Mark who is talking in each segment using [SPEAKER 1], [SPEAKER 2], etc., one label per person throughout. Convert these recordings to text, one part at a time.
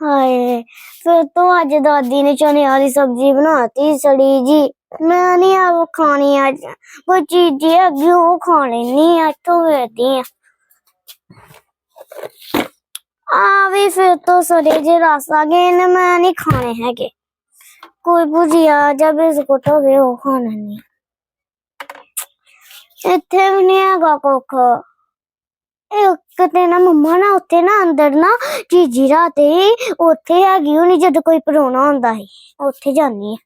[SPEAKER 1] ਹਾਏ, ਫਿਰ ਤੋਂ ਅੱਜ ਦਾਦੀ ਨੇ ਚਨੇ ਵਾਲੀ ਸਬਜ਼ੀ ਬਣਾਤੀ ਸੜੀ ਜੀ। ਮੈਂ ਨਹੀਂ ਆ ਖਾਣੀ ਅੱਜ। ਕੋਈ ਚੀਜ਼ ਅੱਗੇ ਉਹ ਖਾ ਲੈਣੀ ਆ ਤੋਂ ਵੇਦੀ ਆ। ਆ ਵੀ ਫਿਰ ਤੋਂ ਸੜੇ ਜੇ ਰਸ ਆ ਗਏ ਨੇ, ਮੈਂ ਨਹੀਂ ਖਾਣੇ ਹੈਗੇ। ਕੋਈ ਭੁਜੀਆ ਜਾਂ ਬਿਸਕੁਟ ਹੋ ਗਏ ਉਹ ਖਾਣਾ ਨਹੀਂ ਇੱਥੇ ਵੀ ਨਹੀਂ ਹੈਗਾ ਕੁੱਖ। ਇੱਕ ਨਾ ਮੰਮਾ ਨਾ ਉੱਥੇ ਨਾ ਅੰਦਰ ਨਾ ਜੀਜੀ ਰਾਤੇ ਉੱਥੇ ਹੈਗੀ ਹੁਣੀ ਜਦੋਂ ਕੋਈ ਪਰੋਣਾ ਹੁੰਦਾ ਸੀ, ਉੱਥੇ ਜਾਂਦੀ ਆ।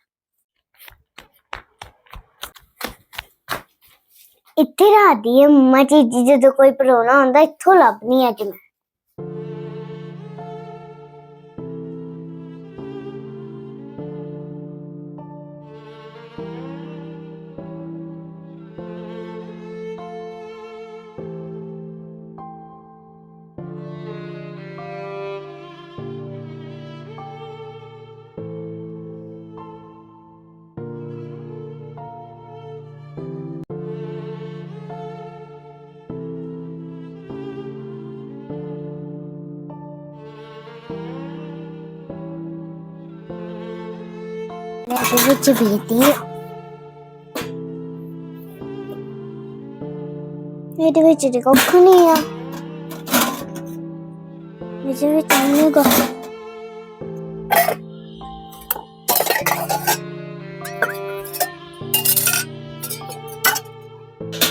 [SPEAKER 1] ਇੱਥੇ ਰਾਦੀ ਹੈ ਮੰਮਾ, ਜੀਜੀ ਜਦੋਂ ਕੋਈ ਪਰੋਣਾ ਹੁੰਦਾ ਇੱਥੋਂ ਲੱਭਣੀ ਅੱਜ ਮੈਂ। ਇਹਦੇ ਵਿੱਚ ਬੀਤੀ ਆ। ਇਹਦੇ ਵਿੱਚ ਤੇ ਕੁੱਖ ਨਹੀਂ ਆ, ਇਹਦੇ ਵਿੱਚ ਨਹੀਂ ਗਾ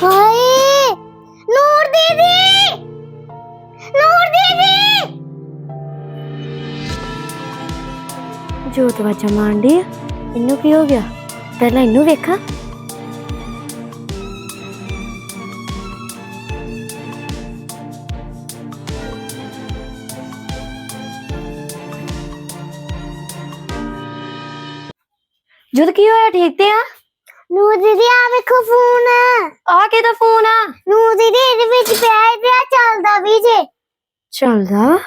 [SPEAKER 1] ਹਾਏ, ਨੂਰ ਜੋਤ ਵਾਜਾ ਮਾਂਡੀ ਇਹਨੂੰ ਕੀ ਹੋ ਗਿਆ ਪਹਿਲਾਂ ਇਹਨੂੰ ਵੇਖਾਂ
[SPEAKER 2] ਜਦ ਕੀ ਹੋਇਆ ਠੀਕ ਤੇ ਆ
[SPEAKER 1] ਨੂਰ ਦੀਦੀ ਆ ਵੇਖੋ ਫੋਨ
[SPEAKER 2] ਆ ਕਿਹਦਾ ਫੋਨ ਆ
[SPEAKER 1] ਨੂਰ ਦੀਦੀ ਇਹਦੇ ਵਿੱਚ ਪਿਆ ਹੈ ਤੇ ਆ ਚੱਲਦਾ ਵੀ ਜੇ
[SPEAKER 2] ਚੱਲਦਾ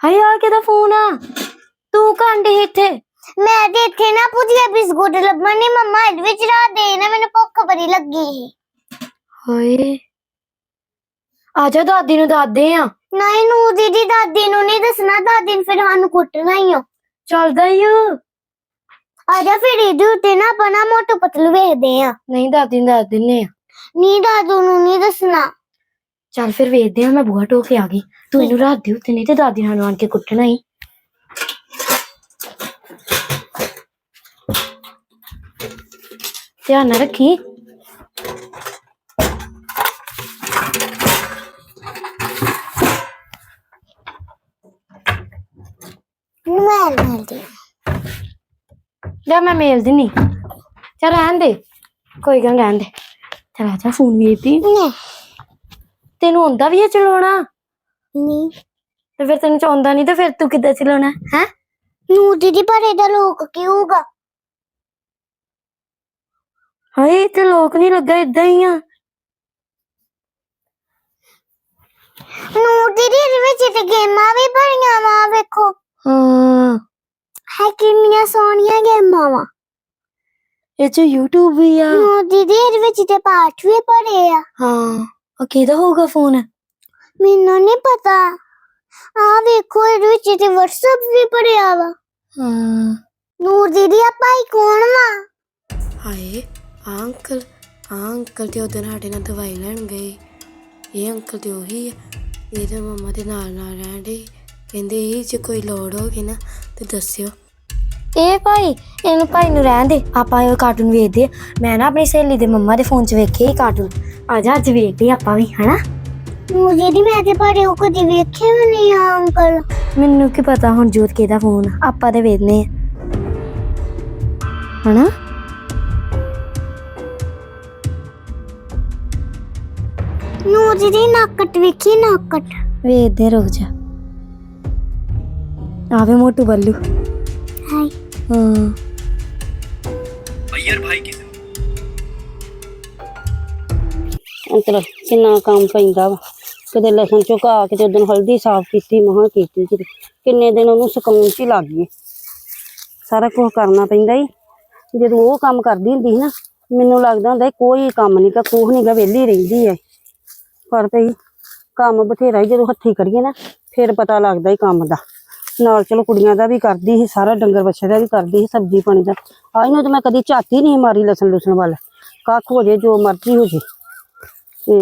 [SPEAKER 2] ਹਾਏ ਆ ਕਿਹਦਾ ਫੋਨ ਆ ਤੂੰ ਕਾਂਡੇ ਇੱਥੇ
[SPEAKER 1] ਮੈਂ ਤੇ ਇੱਥੇ ਨਾ ਪੁੱਜਿਆ ਬਿਸਕੁਟ ਲੱਭਣ ਨਹੀਂ ਮੰਮਾ ਇਹਦੇ ਵਿੱਚ ਰਾਤ ਦੇ ਨਾ ਮੈਨੂੰ ਭੁੱਖ ਬੜੀ ਲੱਗੀ ਸੀ।
[SPEAKER 2] ਹਾਏ ਆ ਜਾ ਦਾਦੀ ਨੂੰ ਦਾਦੇ ਆ।
[SPEAKER 1] ਨਹੀਂ ਨੂਰ ਦੀਦੀ ਦਾਦੀ ਨੂੰ ਨਹੀਂ ਦੱਸਣਾ ਦਾਦੀ ਨੇ ਫਿਰ ਸਾਨੂੰ ਕੁੱਟਣਾ ਹੀ ਹੋ
[SPEAKER 2] ਚੱਲਦਾ ਹੀ ਆ।
[SPEAKER 1] ਆ ਜਾ ਫਿਰ ਇਹਦੇ ਉੱਤੇ ਨਾ ਬਣਾ ਮੋਟੂ ਪਤਲੂ ਵੇਖਦੇ ਆ।
[SPEAKER 2] ਨਹੀਂ ਦਾਦੀ ਨੂੰ ਦੱਸ ਦਿੰਨੇ ਆ।
[SPEAKER 1] ਨੀ ਦਾਦੂ ਨੂੰ ਨਹੀਂ ਦੱਸਣਾ।
[SPEAKER 2] ਚੱਲ ਫਿਰ ਵੇਖਦੇ ਆ ਮੈਂ ਬੂਹਾ ਟੋਕ ਕੇ ਆ ਗਈ। ਤੂੰ ਇਹਨੂੰ ਰਾਤ ਦੇ ਉੱਤੇ ਨਹੀਂ ਤੇ ਦਾਦੀ ਨਾਲ ਆਣ ਕੇ ਕੁੱਟਣਾ ਹੀ। ਧਿਆਨ ਨਾਲ ਰੱਖੀ।
[SPEAKER 1] ਮੈਂ ਮਿਲਦੀ
[SPEAKER 2] ਮੈਂ ਮੇਲ ਦਿੰਨੀ ਚੱਲ ਰਹਿਣ ਦੇ। ਕੋਈ ਗੱਲ ਨੀ, ਰਹਿਣ ਦੇ। ਚੱਲ ਆ ਜਾ ਫੋਨ ਵੇਖਦੀ
[SPEAKER 1] ਨਹੀਂ।
[SPEAKER 2] ਤੈਨੂੰ ਆਉਂਦਾ ਵੀ ਹੈ ਚਲਾਉਣਾ?
[SPEAKER 1] ਨਹੀਂ।
[SPEAKER 2] ਤੇ ਫਿਰ ਤੈਨੂੰ ਚਾਹੁੰਦਾ ਨਹੀਂ ਤੇ ਫਿਰ ਤੂੰ ਕਿੱਦਾਂ ਚਲਾਉਣਾ ਹੈ?
[SPEAKER 1] ਨੂਰ ਦੀਦੀ ਪਰ ਇਹਦਾ ਲੋਕ ਕੀ
[SPEAKER 2] ਹਾਏ ਤੇ ਲੋਕ ਨਹੀਂ ਲੱਗਾ ਇਦਾਂ ਹੀ ਆ।
[SPEAKER 1] ਨੂਰ ਦੀਦੀ ਇਹਦੇ ਵਿੱਚ ਤੇ ਗੇਮਾਂ ਵੀ ਬੜੀਆਂ ਵਾ ਵੇਖੋ।
[SPEAKER 2] ਹਾਂ।
[SPEAKER 1] ਹੈ ਕਿੰਨੀਆਂ ਸੋਹਣੀਆਂ ਗੇਮਾਂ ਵਾ।
[SPEAKER 2] ਇਹ ਚ YouTube ਵੀ ਆ।
[SPEAKER 1] ਨੂਰ ਦੀਦੀ ਇਹਦੇ ਵਿੱਚ ਤੇ ਪਾਠ ਵੀ ਪੜੇ ਆ।
[SPEAKER 2] ਹਾਂ ਉਹ ਕਿਹਦਾ ਹੋਊਗਾ ਫੋਨ?
[SPEAKER 1] ਮੈਨੂੰ ਨਹੀਂ ਪਤਾ। ਆ ਵੇਖੋ ਇਹਦੇ ਵਿੱਚ ਤੇ WhatsApp ਵੀ ਪੜਿਆ ਵਾ।
[SPEAKER 2] ਹਾਂ।
[SPEAKER 1] ਨੂਰ ਦੀਦੀ ਆ ਭਾਈ ਕੌਣ ਵਾ?
[SPEAKER 2] ਹਾਏ। ਆਹ ਅੰਕਲ ਆਹ ਅੰਕਲ ਤੇ ਉਹਦੇ ਸਾਡੇ ਨਾਲ ਦਵਾਈ ਲੈਣ ਗਏ। ਇਹ ਅੰਕਲ ਤੇ ਉਹੀ ਆ ਇਹਦੇ ਮੰਮਾ ਦੇ ਨਾਲ ਨਾਲ ਰਹਿਣ ਦੇ ਕਹਿੰਦੇ ਇਹ ਜੇ ਕੋਈ ਲੋੜ ਹੋਵੇ ਨਾ ਤੇ ਦੱਸਿਓ। ਇਹ ਭਾਈ ਇਹਨੂੰ ਭਾਈ ਨੂੰ ਰਹਿਣ ਦੇ ਆਪਾਂ ਇਹ ਕਾਰਟੂਨ ਵੇਖਦੇ ਆ। ਮੈਂ ਨਾ ਆਪਣੀ ਸਹੇਲੀ ਦੇ ਮੰਮਾ ਦੇ ਫੋਨ 'ਚ ਵੇਖੇ ਹੀ ਕਾਰਟੂਨ ਆ ਜਾ ਅੱਜ ਵੇਖਦੇ ਆ ਆਪਾਂ ਵੀ ਹਨਾ?
[SPEAKER 1] ਨੂਰ ਦੀਦੀ ਮੈਂ ਤੇ ਪੜੇ ਉਹ ਕਦੀ ਵੇਖਿਆ ਵੀ ਨਹੀਂ ਆ ਅੰਕਲ।
[SPEAKER 2] ਮੈਨੂੰ ਕੀ ਪਤਾ ਹੁਣ ਜੋਤ ਕਿਹਦਾ ਫੋਨ ਆ ਆਪਾਂ ਤੇ ਵੇਖਨੇ ਆ ਹਨਾ?
[SPEAKER 1] ਨੂਰ ਦੀਦੀ ਨਾਕਟ ਵੇਖੀ ਨਾਕਟ
[SPEAKER 2] ਵੇਖਦੇ ਰੁਕ ਜਾ ਆਵੇ ਮੋਟੂ ਬੱਲੂ
[SPEAKER 1] ਹਾਈ
[SPEAKER 2] ਹਾਂ
[SPEAKER 3] अय्यर भाई की
[SPEAKER 4] ਅੰਤਰ ਕਿੰਨਾ ਕੰਮ ਪੈਂਦਾ ਵਾ ਕਿਤੇ ਲਸਣ ਝੁਕਾ ਕੇ ਤੇ ਉਦੋਂ ਹਲਦੀ ਸਾਫ਼ ਕੀਤੀ ਮਹਾਂ ਕੀਤੀ ਕਿਤੇ ਕਿੰਨੇ ਦਿਨ ਉਹਨੂੰ ਸੁਕਾਉਣ 'ਚ ਹੀ ਲੱਗ ਗਏ ਸਾਰਾ ਕੁਝ ਕਰਨਾ ਪੈਂਦਾ ਹੀ ਜਦੋਂ ਉਹ ਕੰਮ ਕਰਦੀ ਹੁੰਦੀ ਸੀ ਨਾ ਮੈਨੂੰ ਲੱਗਦਾ ਹੁੰਦਾ ਸੀ ਕੋਈ ਕੰਮ ਨਹੀਂ ਕਾ ਕੋਹ ਨਹੀਂ ਗਾ ਵਿਹਲੀ ਰਹਿੰਦੀ ਹੈ ਪਰ ਭਈ ਕੰਮ ਬਥੇਰਾ ਹੀ, ਜਦੋਂ ਹੱਥੀ ਕਰੀਏ ਨਾ, ਫਿਰ ਪਤਾ ਲੱਗਦਾ ਹੀ ਕੰਮ ਦਾ।
[SPEAKER 5] ਨਾਲ ਚਲੋ ਕੁੜੀਆਂ ਦਾ ਵੀ ਕਰਦੀ ਸੀ, ਸਾਰਾ ਡੰਗਰ ਬੱਚੇ ਦਾ ਵੀ ਕਰਦੀ ਸੀ, ਸਬਜ਼ੀ ਪਾਣੀ ਦਾ। ਆ ਇਹਨੂੰ ਤਾਂ ਮੈਂ ਕਦੀ ਝਾਤੀ ਨਹੀਂ ਮਾਰੀ ਲਸਣ ਲੁਸਣ ਵੱਲ। ਕੱਖ ਹੋ ਜੇ, ਜੋ ਮਰਜ਼ੀ ਹੋ ਜੇ। ਤੇ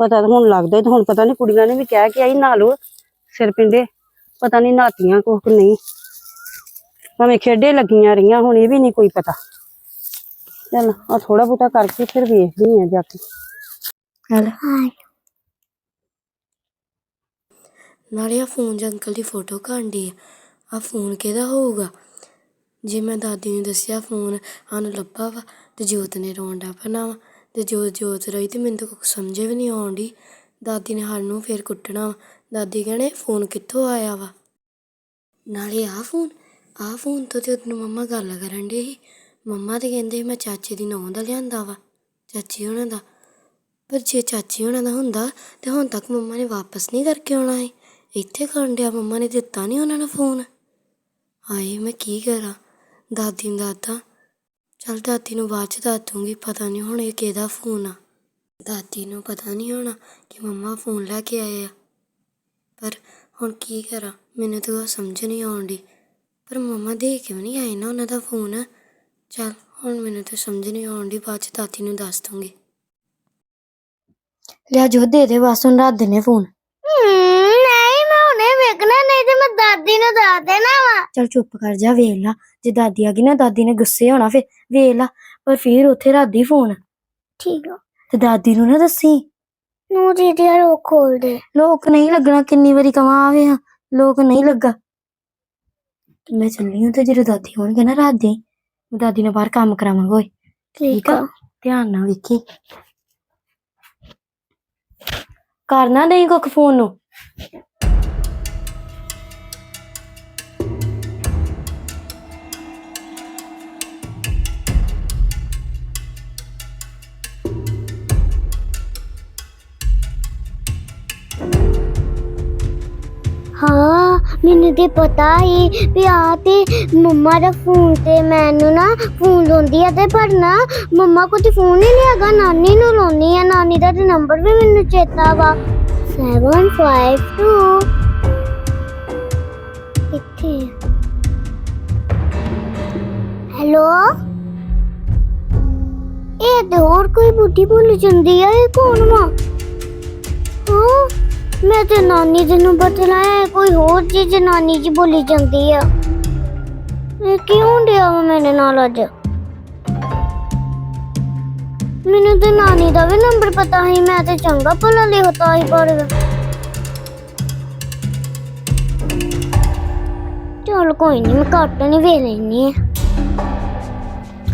[SPEAKER 5] ਪਤਾ ਤਾਂ ਹੁਣ ਲੱਗਦਾ ਤੇ ਹੁਣ ਪਤਾ ਨਹੀਂ ਕੁੜੀਆਂ ਨੇ ਵੀ ਕਹਿ ਕੇ ਆਈ ਨਾ ਲਓ ਸਿਰ ਪਿੰਡੇ। ਪਤਾ ਨਹੀਂ ਨਾਤੀਆਂ ਕੁਛ ਕਿ ਨਹੀਂ। ਭਾਵੇਂ ਖੇਡੇ ਲੱਗੀਆਂ ਰਹੀਆਂ, ਹੁਣ ਇਹ ਵੀ ਨਹੀਂ ਕੋਈ ਪਤਾ। ਚੱਲ ਆ ਥੋੜਾ ਬਹੁਤਾ ਕਰਕੇ ਫਿਰ ਵੇਖਦੀ ਆ ਜਾ ਕੇ।
[SPEAKER 1] ਹਾਂ
[SPEAKER 6] ਨਾਲੇ ਆ ਫੋਨ 'ਚ ਅੰਕਲ ਦੀ ਫੋਟੋ ਕਾਂਡੀ ਆ। ਫੋਨ ਕਿਹਦਾ ਹੋਊਗਾ? ਜੇ ਮੈਂ ਦਾਦੀ ਨੂੰ ਦੱਸਿਆ ਫੋਨ ਸਾਨੂੰ ਲੱਭਾ ਵਾ ਤੇ ਜੋਤ ਨੇ ਰੋਣ ਪੈਣਾ ਵਾ। ਤੇ ਜੋਤ ਜੋਤ ਰਹੀ ਤੇ ਮੈਨੂੰ ਤਾਂ ਕੁਛ ਸਮਝ ਵੀ ਨਹੀਂ ਆਉਂਦੀ ਦਾਦੀ ਨੇ ਸਾਨੂੰ ਫੇਰ ਕੁੱਟਣਾ ਵਾ। ਦਾਦੀ ਕਹਿਣੇ ਫੋਨ ਕਿੱਥੋਂ ਆਇਆ ਵਾ? ਨਾਲੇ ਆ ਫੋਨ ਆ ਫੋਨ ਤੋਂ ਤੇ ਉਹਨੂੰ ਮੰਮਾ ਗੱਲ ਕਰਨ ਡੇ ਸੀ। ਮੰਮਾ ਤੇ ਕਹਿੰਦੇ ਮੈਂ ਚਾਚੇ ਦੀ ਨੌਂ ਦਾ ਲਿਆਂਦਾ ਵਾ। ਚਾਚੀ ਉਹਨਾਂ ਦਾ ਪਰ ਜੇ ਚਾਚੀ ਹੋਣਾ ਦਾ ਹੁੰਦਾ ਤੇ ਹੁਣ ਤੱਕ ਮੰਮਾ ਨੇ ਵਾਪਸ ਨਹੀਂ ਕਰਕੇ ਆਉਣਾ ਏ। ਇੱਥੇ ਕਰਨ ਡਿਆ ਮੰਮਾ ਨੇ ਦਿੱਤਾ ਨਹੀਂ ਉਹਨਾਂ ਨੂੰ ਫੋਨ। ਹਾਏ, ਮੈਂ ਕੀ ਕਰਾਂ? ਦਾਦੀ ਨੂੰ ਦਾਦਾ ਚਲ ਦਾਦੀ ਨੂੰ ਬਾਅਦ ਚ ਦੱਸ ਦੂੰਗੀ, ਪਤਾ ਨਹੀਂ ਹੁਣ ਇਹ ਕਿਹਦਾ ਫੋਨ ਆ। ਦਾਦੀ ਨੂੰ ਪਤਾ ਨਹੀਂ ਹੋਣਾ ਕਿ ਮੰਮਾ ਫੋਨ ਲੈ ਕੇ ਆਏ ਆ। ਪਰ ਹੁਣ ਕੀ ਕਰਾਂ? ਮੈਨੂੰ ਤਾਂ ਉਹ ਸਮਝ ਨਹੀਂ ਆਉਂਦੀ ਪਰ ਮੰਮਾ ਦੇ ਕਿਉਂ ਨਹੀਂ ਆਏ ਨਾ ਉਹਨਾਂ ਦਾ ਫੋਨ? ਚਲ ਹੁਣ ਮੈਨੂੰ ਤਾਂ ਸਮਝ ਨਹੀਂ ਆਉਂਦੀ ਬਾਅਦ ਚ ਦਾਦੀ ਨੂੰ ਦੱਸ ਦੂੰਗੀ। ਲਿਆ ਜੋ ਦੇ ਦੇ ਬਸ ਹੁਣ ਰਾਤ ਦਿਨੇ ਫੋਨ
[SPEAKER 1] ਹਮ, ਨਹੀਂ ਮੈਂ ਹੁਣੇ ਵੇਖਣਾ ਨਹੀਂ ਤੇ ਮੈਂ ਦਾਦੀ ਨੂੰ ਦੱਸ ਦੇਣਾ ਵਾ।
[SPEAKER 6] ਚਲ ਚੁੱਪ ਕਰ ਜਾ ਵੇਖ ਲਾ। ਜੇ ਦਾਦੀ ਆ ਗਈ ਨਾ ਦਾਦੀ ਨੇ ਗੁੱਸੇ ਹੋਣਾ ਫਿਰ ਵੇਖ ਲਾ। ਪਰ ਫਿਰ ਉੱਥੇ ਰਾਦੀ ਫੋਨ
[SPEAKER 1] ਠੀਕ ਆ।
[SPEAKER 6] ਤੇ ਦਾਦੀ ਨੂੰ ਨਾ ਦੱਸੀ।
[SPEAKER 1] ਨੂੰ ਜੀ ਦੀ ਰੋ ਖੋਲ ਦੇ।
[SPEAKER 6] ਲੋਕ ਨਹੀਂ ਲੱਗਣਾ ਕਿੰਨੀ ਵਾਰੀ ਕਵਾਂ ਆਵੇ ਹਾਂ ਲੋਕ ਨਹੀਂ ਲੱਗਾ। ਤੇ ਮੈਂ ਚੱਲੀ ਹਾਂ ਤੇ ਜਦੋਂ ਦਾਦੀ ਹੋਣਗੇ ਨਾ ਰਾਤ ਦੇ। ਦਾਦੀ ਨਾਲ ਬਾਹਰ ਕੰਮ ਕਰਾਵਾਂਗੇ ਓਏ।
[SPEAKER 1] ਠੀਕ ਆ।
[SPEAKER 6] ਧਿਆਨ ਨਾਲ ਵੇਖੀ। ਕਰਨਾ ਨਹੀਂ ਕੁੱਖ ਫੋਨ ਨੂੰ?
[SPEAKER 1] ਮੈਨੂੰ ਤੇ ਪਤਾ ਹੀ ਵੀ ਆ ਤੇ ਮੰਮਾ ਦਾ ਫੋਨ ਤੇ ਮੈਨੂੰ ਨਾ ਫੋਨ ਲਾਉਂਦੀ ਆ ਤੇ ਪਰ ਨਾ ਮੰਮਾ ਕੋਲ ਤੇ ਫੋਨ ਹੀ ਨਹੀਂ ਹੈਗਾ, ਨਾਨੀ ਨੂੰ ਲਾਉਣੀ ਆ। ਨਾਨੀ ਦਾ ਤੇ ਨੰਬਰ ਵੀ ਮੈਨੂੰ ਚੇਤਾ ਵਾ। 752 ਇੱਥੇ ਹੈਲੋ ਇਹ ਤੇ ਹੋਰ ਕੋਈ ਬੁੱਢੀ ਭੁੱਲ ਜਾਂਦੀ ਆ, ਇਹ ਕੌਣ ਵਾ? ਹਾਂ? ਮੈਂ ਤੇ ਨਾਨੀ ਦੇ ਨੰਬਰ ਤੇ ਕੋਈ ਹੋਰ ਚੀਜ਼ ਨਾਨੀ ਜੀ ਬੋਲੀ ਜਾਂਦੀ ਆ। ਇਹ ਕਿਉਂ ਡਿਆ ਵਾ ਮੇਰੇ ਨਾਲ ਅੱਜ? ਮੈਨੂੰ ਤੇ ਨਾਨੀ ਦਾ ਵੀ ਨੰਬਰ ਪਤਾ ਸੀ, ਮੈਂ ਤੇ ਚੰਗਾ ਭਲਾ ਲਿਖਤਾ ਸੀ ਪਰ ਚਲ ਕੋਈ ਨਹੀਂ ਮੈਂ ਕਾਟਨ ਹੀ ਵੇਖ ਲੈਣੀ ਆ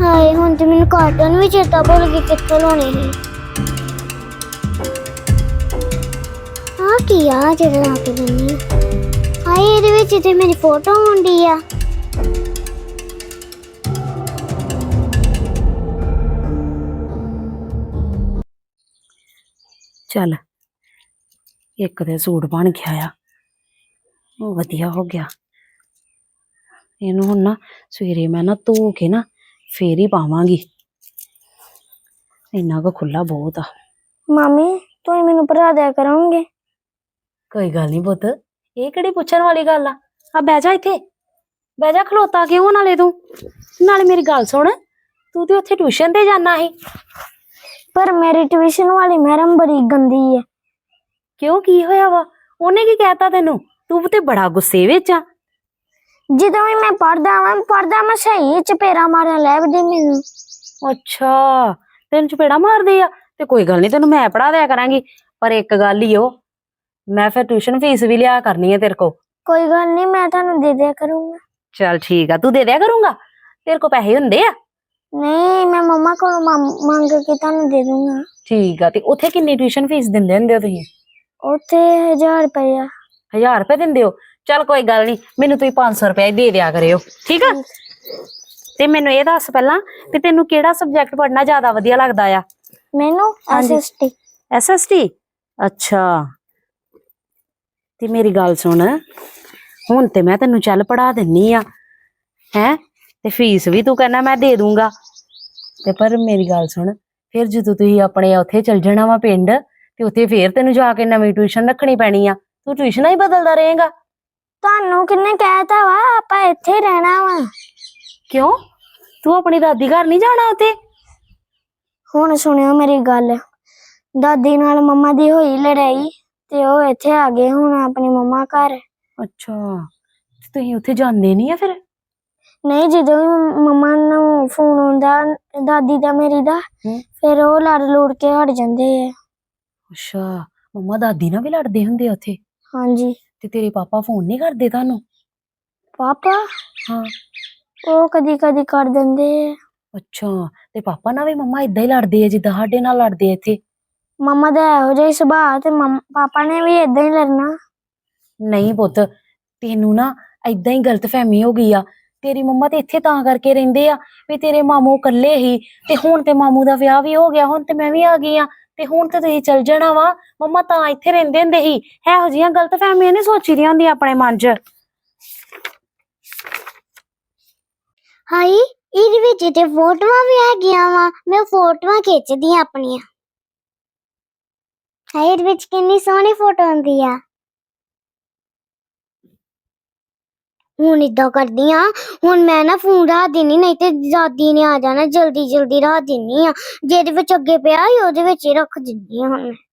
[SPEAKER 1] ਹਾਏ, ਹੁਣ ਤੇ ਮੈਨੂੰ ਕਾਟਨ ਵੀ ਚੇਤਾ ਭੁੱਲ ਗਈ, ਕਿੱਥੋਂ ਲਾਉਣੇ ਸੀ। ਆ ਕੀ ਆ ਜਿਹੜਾ ਲਾ ਕੇ ਦਿੰਨੀ ਆ ਹਾਏ ਇਹਦੇ ਵਿੱਚ ਤੇ ਮੇਰੀ ਫੋਟੋ ਹੁੰਦੀ ਆ
[SPEAKER 5] ਚੱਲ ਇੱਕ ਤੇ ਸੂਟ ਬਣ ਗਿਆ ਆ ਉਹ ਵਧੀਆ ਹੋ ਗਿਆ ਇਹਨੂੰ ਹੁਣ ਨਾ ਸਵੇਰੇ ਮੈਂ ਨਾ ਧੋ ਕੇ ਨਾ ਫੇਰ ਹੀ ਪਾਵਾਂਗੀ ਇੰਨਾ ਕੁ ਖੁੱਲਾ ਬਹੁਤ ਆ
[SPEAKER 1] ਮਾਮੀ ਤੁਸੀਂ ਮੈਨੂੰ ਭਰਾ ਦਿਆ ਕਰੋਗੇ
[SPEAKER 5] ਕੋਈ ਗੱਲ ਨਹੀਂ ਪੁੱਤ ਇਹ ਕਿਹੜੀ ਪੁੱਛਣ ਵਾਲੀ ਗੱਲ ਆ? ਆ ਬਹਿ ਜਾ ਇੱਥੇ। ਬਹਿ ਜਾ ਖਲੋਤਾ ਕਿਉਂ ਨਾਲੇ ਤੂੰ? ਨਾਲੇ ਮੇਰੀ ਗੱਲ ਸੁਣ ਤੂੰ ਤੇ ਉੱਥੇ ਟਿਊਸ਼ਨ ਤੇ ਜਾਣਾ ਸੀ।
[SPEAKER 1] ਪਰ ਮੇਰੀ ਟਿਊਸ਼ਨ ਵਾਲੀ ਮੈਡਮ ਬੜੀ ਗੰਦੀ ਹੈ
[SPEAKER 5] ਕਿਉਂ ਕੀ ਹੋਇਆ ਵਾ? ਉਹਨੇ ਕੀ ਕਹਿਤਾ ਤੈਨੂੰ? ਤੂੰ ਤੇ ਬੜਾ ਗੁੱਸੇ ਵਿੱਚ ਆ।
[SPEAKER 1] ਜਦੋਂ ਵੀ ਮੈਂ ਪੜਦਾ ਵਾਂ ਪੜਦਾ ਮੈਂ ਸਹੀ ਚਪੇਰਾ ਮਾਰਨ ਲੱਭਦੀ ਮੈਨੂੰ
[SPEAKER 5] ਅੱਛਾ ਤੈਨੂੰ ਚਪੇੜਾ ਮਾਰਦੇ ਆ? ਤੇ ਕੋਈ ਗੱਲ ਨਹੀਂ ਤੈਨੂੰ ਮੈਂ ਪੜਾ ਦਿਆ ਕਰਾਂਗੀ। ਪਰ ਇੱਕ ਗੱਲ ਹੀ ਉਹ ਮੈਂ ਫਿਰ ਟਿਊਸ਼ਨ ਫੀਸ ਵੀ ਲਿਆ ਕਰਨੀ ਹੈ ਤੇਰੇ ਕੋ
[SPEAKER 1] ਕੋਈ ਗੱਲ ਨਹੀਂ ਮੈਂ ਤੁਹਾਨੂੰ ਦੇ ਦਿਆ ਕਰੂੰਗਾ।
[SPEAKER 5] ਚੱਲ ਠੀਕ ਆ ਤੂੰ ਦੇ ਦਿਆ ਕਰੂੰਗਾ? ਤੇਰੇ ਕੋ ਪੈਸੇ ਹੁੰਦੇ ਆ?
[SPEAKER 1] ਨਹੀਂ ਮੈਂ ਮੰਮਾ ਕੋਲੋਂ ਮੰਮ- ਮੰਗ ਕੇ ਤੁਹਾਨੂੰ ਦੇ ਦੂੰਗਾ।
[SPEAKER 5] ਠੀਕ ਆ ਤੇ ਉੱਥੇ ਕਿੰਨੀ ਟਿਊਸ਼ਨ ਫੀਸ ਦਿੰਦੇ ਹੁੰਦੇ ਹੋ ਤੁਸੀਂ?
[SPEAKER 1] ਉੱਥੇ 1000 ਰੁਪਇਆ
[SPEAKER 5] 1000 ਰੁਪਏ ਦਿੰਦੇ ਹੋ? ਚੱਲ ਕੋਈ ਗੱਲ ਨਹੀਂ ਮੈਨੂੰ ਤੁਸੀਂ 500 ਰੁਪਏ ਦੇ ਦਿਆ ਕਰਿਓ ਠੀਕ ਆ? ਤੇ ਮੈਨੂੰ ਇਹ ਦੱਸ ਪਹਿਲਾਂ ਵੀ ਤੈਨੂੰ ਕਿਹੜਾ ਸਬਜੈਕਟ ਪੜ੍ਹਨਾ ਜ਼ਿਆਦਾ ਵਧੀਆ ਲੱਗਦਾ ਆ?
[SPEAKER 1] ਮੈਨੂੰ। ਐਸਐਸਟੀ
[SPEAKER 5] ਐਸਐਸਟੀ ਅੱਛਾ। ਤੇ ਮੇਰੀ ਗੱਲ ਸੁਣ। ਹੁਣ ਤੇ ਮੈਂ ਤੈਨੂੰ ਚੱਲ ਪੜਾ ਦਿੰਨੀ ਆ। ਹੈ? ਤੇ ਫੀਸ ਵੀ ਤੂੰ ਕਹਿੰਦਾ ਮੈਂ ਦੇ ਦੂੰਗਾ। ਤੇ ਪਰ ਮੇਰੀ ਗੱਲ ਸੁਣ ਫਿਰ ਜਦੋਂ ਤੁਸੀਂ ਆਪਣੇ ਉੱਥੇ ਚਲ ਜਾਣਾ ਵਾ ਪਿੰਡ ਤੇ ਉੱਥੇ ਫੇਰ ਤੈਨੂੰ ਜਾ ਕੇ ਨਵੀਂ ਟਿਊਸ਼ਨ ਰੱਖਣੀ ਪੈਣੀ ਆ। ਤੂੰ ਟਿਊਸ਼ਨਾਂ ਹੀ ਬਦਲਦਾ ਰਹੇਗਾ।
[SPEAKER 1] ਤੁਹਾਨੂੰ ਕਿੰਨੇ ਕਹਿਤਾ ਵਾ? ਆਪਾਂ ਇੱਥੇ ਰਹਿਣਾ ਵਾ।
[SPEAKER 5] ਕਿਉਂ? ਤੂੰ ਆਪਣੀ ਦਾਦੀ ਘਰ ਨਹੀਂ ਜਾਣਾ ਉੱਥੇ?
[SPEAKER 1] ਹੁਣ ਸੁਣਿਓ ਮੇਰੀ ਗੱਲ। ਦਾਦੀ ਨਾਲ ਮੰਮਾ ਦੀ ਹੋਈ ਲੜਾਈ। ਤੇ ਉਹ ਇੱਥੇ ਆ ਗਏ ਹੁਣ ਆਪਣੀ ਮੰਮਾ ਘਰ।
[SPEAKER 5] ਅੱਛਾ ਤੇ ਤੁਸੀਂ ਉੱਥੇ ਜਾਂਦੇ ਨਹੀਂ ਆ ਫਿਰ?
[SPEAKER 1] ਨਹੀਂ ਜਦੋਂ ਵੀ ਮੰਮ- ਨੂੰ ਫੋਨ ਆਉਂਦਾ ਦਾਦੀ ਦਾ ਮੇਰੀ ਦਾ
[SPEAKER 5] ਹੂੰ।
[SPEAKER 1] ਫਿਰ ਉਹ ਲੜ ਲੁੜ ਕੇ ਹਟ ਜਾਂਦੇ ਆ।
[SPEAKER 5] ਅੱਛਾ ਮੰਮਾ ਦਾਦੀ ਨਾਲ ਵੀ ਲੜਦੇ ਹੁੰਦੇ ਆ ਉੱਥੇ?
[SPEAKER 1] ਹਾਂਜੀ।
[SPEAKER 5] ਤੇ ਤੇਰੇ ਪਾਪਾ ਫੋਨ ਨਹੀਂ ਕਰਦੇ ਤੁਹਾਨੂੰ?
[SPEAKER 1] ਪਾਪਾ?
[SPEAKER 5] ਹਾਂ।
[SPEAKER 1] ਉਹ ਕਦੀ ਕਦੀ ਕਰ ਦਿੰਦੇ ਆ।
[SPEAKER 5] ਅੱਛਾ ਤੇ ਪਾਪਾ ਨਾਲ ਵੀ ਮੰਮਾ ਇਦਾਂ ਹੀ ਲੜਦੇ ਆ ਜਿੱਦਾਂ ਸਾਡੇ ਨਾਲ ਲੜਦੇ ਆ ਇੱਥੇ?
[SPEAKER 1] ਮੰਮਾ ਦਾ ਇਹੋ ਜਿਹਾ ਹੀ ਸੁਭਾਅ ਤੇ ਮੰਮ- ਪਾਪਾ ਨੇ ਵੀ ਇਦਾਂ ਹੀ ਲੜਨਾ।
[SPEAKER 5] ਨਹੀਂ ਪੁੱਤ ਤੈਨੂੰ ਨਾ ਇਦਾਂ ਹੀ ਗਲਤਫਹਿਮੀ ਹੋ ਗਈ ਆ। ਤੇਰੀ ਮੰਮਾ ਤੇ ਇੱਥੇ ਤਾਂ ਕਰਕੇ ਰਹਿੰਦੇ ਆ ਵੀ ਤੇਰੇ ਮਾਮੂ ਇਕੱਲੇ ਹੀ ਤੇ ਹੁਣ ਤੇ ਮਾਮੂ ਦਾ ਵਿਆਹ ਵੀ ਹੋ ਗਿਆ ਹੁਣ ਤੇ ਮੈਂ ਵੀ ਆ ਗਈ ਆ ਤੇ ਹੁਣ ਤੇ ਤੁਸੀਂ ਚਲ ਜਾਣਾ ਵਾ। ਮੰਮਾ ਤਾਂ ਇੱਥੇ ਰਹਿੰਦੇ ਹੁੰਦੇ ਸੀ। ਇਹੋ ਜਿਹੀਆਂ ਗਲਤਫਹਿਮੀਆਂ ਨਹੀਂ ਸੋਚੀ ਦੀਆਂ ਹੁੰਦੀਆਂ ਆਪਣੇ ਮਨ 'ਚ।
[SPEAKER 1] ਹਾਈ ਇਹਦੇ ਵਿੱਚ ਤੇ ਫੋਟੋਆਂ ਵੀ ਹੈਗੀਆਂ ਵਾ ਮੈਂ ਫੋਟੋਆਂ ਖਿੱਚਦੀ ਆਂ ਆਪਣੀਆਂ। ਹਾਈ ਇਹਦੇ ਵਿੱਚ ਕਿੰਨੀ ਸੋਹਣੀ ਫੋਟੋ ਆਉਂਦੀ ਆ। ਹੁਣ ਇਦਾਂ ਕਰਦੀ ਆ, ਹੁਣ ਮੈਂ ਨਾ ਫੋਨ ਰੱਖ ਦਿੰਨੀ, ਨਹੀਂ ਤੇ ਦਾਦੀ ਨੇ ਆ ਜਾਣਾ ਜਲਦੀ ਜਲਦੀ ਰੱਖ ਦਿੰਨੀ ਆ। ਜਿਹਦੇ ਵਿੱਚ ਅੱਗੇ ਪਿਆ ਸੀ, ਉਹਦੇ ਵਿੱਚ ਹੀ ਰੱਖ ਦਿੰਦੀ ਆ ਹੁਣ ਮੈਂ।